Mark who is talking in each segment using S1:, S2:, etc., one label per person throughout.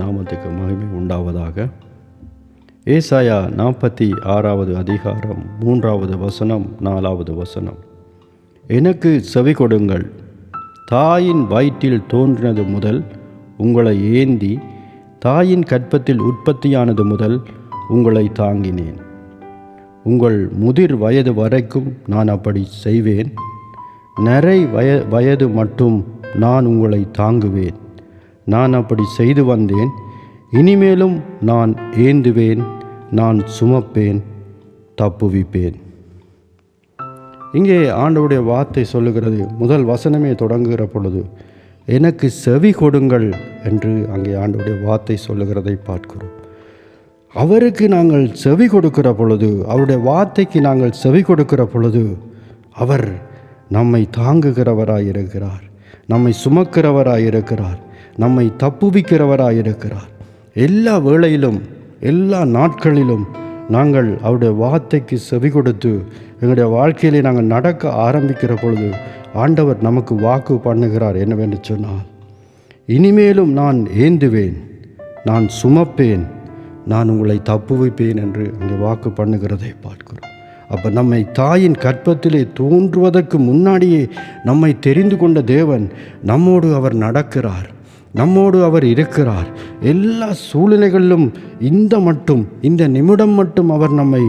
S1: நாமத்துக்கு மகிமை உண்டாவதாக. ஏசாயா நாற்பத்தி ஆறாவது அதிகாரம் மூன்றாவது வசனம் நாலாவது வசனம். எனக்கு செவி கொடுங்கள். தாயின் வயிற்றில் தோன்றினது முதல் உங்களை ஏந்தி தாயின் கற்பத்தில் உற்பத்தியானது முதல் உங்களை தாங்கினேன். உங்கள் முதிர் வயது வரைக்கும் நான் அப்படி செய்வேன். நிறை வய வயது மட்டும் நான் உங்களை தாங்குவேன். நான் அப்படி செய்து வந்தேன். இனிமேலும் நான் ஏந்துவேன். நான் சுமப்பேன். தப்புவிப்பேன். இங்கே ஆண்டவுடைய வார்த்தை சொல்லுகிறது. முதல் வசனமே தொடங்குகிற பொழுது எனக்கு செவி கொடுங்கள் என்று அங்கே ஆண்டவுடைய வார்த்தை சொல்லுகிறதை பார்க்கிறோம். அவருக்கு நாங்கள் செவி கொடுக்கிற பொழுது அவருடைய வார்த்தைக்கு நாங்கள் செவி கொடுக்கிற பொழுது அவர் நம்மை தாங்குகிறவராய் இருக்கிறார் நம்மை சுமக்கிறவராய் இருக்கிறார் நம்மை தப்புவிக்கிறவராக இருக்கிறார் எல்லா வேளையிலும் எல்லா நாட்களிலும் நாங்கள் அவருடைய வார்த்தைக்கு செவி கொடுத்து எங்களுடைய வாழ்க்கையிலே நாங்கள் நடக்க ஆரம்பிக்கிற பொழுது ஆண்டவர் நமக்கு வாக்கு பண்ணுகிறார் என்னவென்று சொன்னால் இனிமேலும் நான் ஏந்துவேன் நான் சுமப்பேன் நான் உங்களை தப்புவிப்பேன் என்று அங்கே வாக்கு பண்ணுகிறதை பார்க்கிறோம். அப்போ நம்மை தாயின் கற்பத்திலே தோன்றுவதற்கு முன்னாடியே நம்மை தெரிந்து கொண்ட தேவன் நம்மோடு அவர் நடக்கிறார். நம்மோடு அவர் இருக்கிறார். எல்லா சூழ்நிலைகளிலும் இந்த மட்டும் இந்த நிமிடம் மட்டும் அவர் நம்மை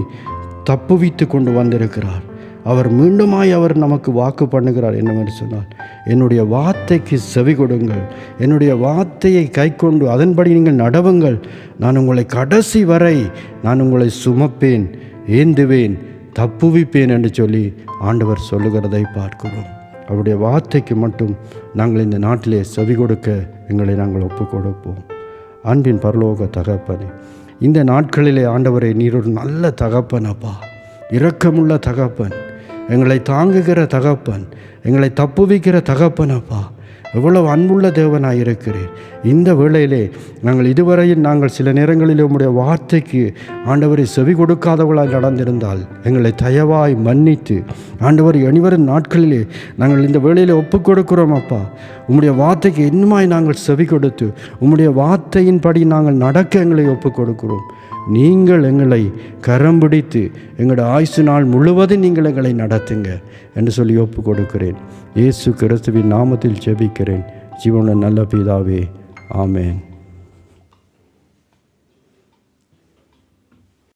S1: தப்புவித்து கொண்டு வந்திருக்கிறார். அவர் மீண்டுமாய் அவர் நமக்கு வாக்கு பண்ணுகிறார் என்னவென்று சொன்னால் என்னுடைய வார்த்தைக்கு செவி கொடுங்கள். என்னுடைய வார்த்தையை கைக்கொண்டு அதன்படி நீங்கள் நடவுங்கள். நான் உங்களை கடைசி வரை நான் உங்களை சுமப்பேன் ஏந்துவேன் தப்புவிப்பேன் என்று சொல்லி ஆண்டவர் சொல்லுகிறதை பார்க்கிறோம். அவருடைய வார்த்தைக்கு மட்டும் நாங்கள் இந்த நாட்டிலே செவி கொடுக்க எங்களை நாங்கள் ஒப்பு கொடுப்போம் அன்பின் பரலோக தகப்பனே இந்த நாட்களிலே ஆண்டவரை நீர் ஒரு நல்ல தகப்பன் அப்பா. இரக்கமுள்ள தகப்பன். எங்களை தாங்குகிற தகப்பன். எங்களை தப்புவிக்கிற தகப்பன் அப்பா. எவ்வளவு அன்புள்ள தேவனாக இருக்கிறேன் இந்த வேளையிலே நாங்கள் இதுவரையில் நாங்கள் சில நேரங்களில் உம்முடைய வார்த்தைக்கு ஆண்டவரை செவி கொடுக்காதவர்களாய் நடந்திருந்தால் எங்களை தயவாய் மன்னித்து ஆண்டவர் அணிவரும் நாட்களிலே நாங்கள் இந்த வேளையில் ஒப்புக் கொடுக்கிறோம் அப்பா. உம்முடைய வார்த்தைக்கு இன்னுமாய் நாங்கள் செவி கொடுத்து உம்முடைய வார்த்தையின்படி நாங்கள் நடக்க எங்களை ஒப்புக் கொடுக்கிறோம் நீங்கள் எங்களை கரம் பிடித்து எங்களோட ஆயுசு நாள் முழுவதும் நீங்கள் எங்களை நடத்துங்க என்று சொல்லி ஒப்புக் கொடுக்கிறேன் இயேசு கிறிஸ்துவின் நாமத்தில் ஜெபிக்கிறேன். ஜீவன நல்ல பிதாவே ஆமேன்.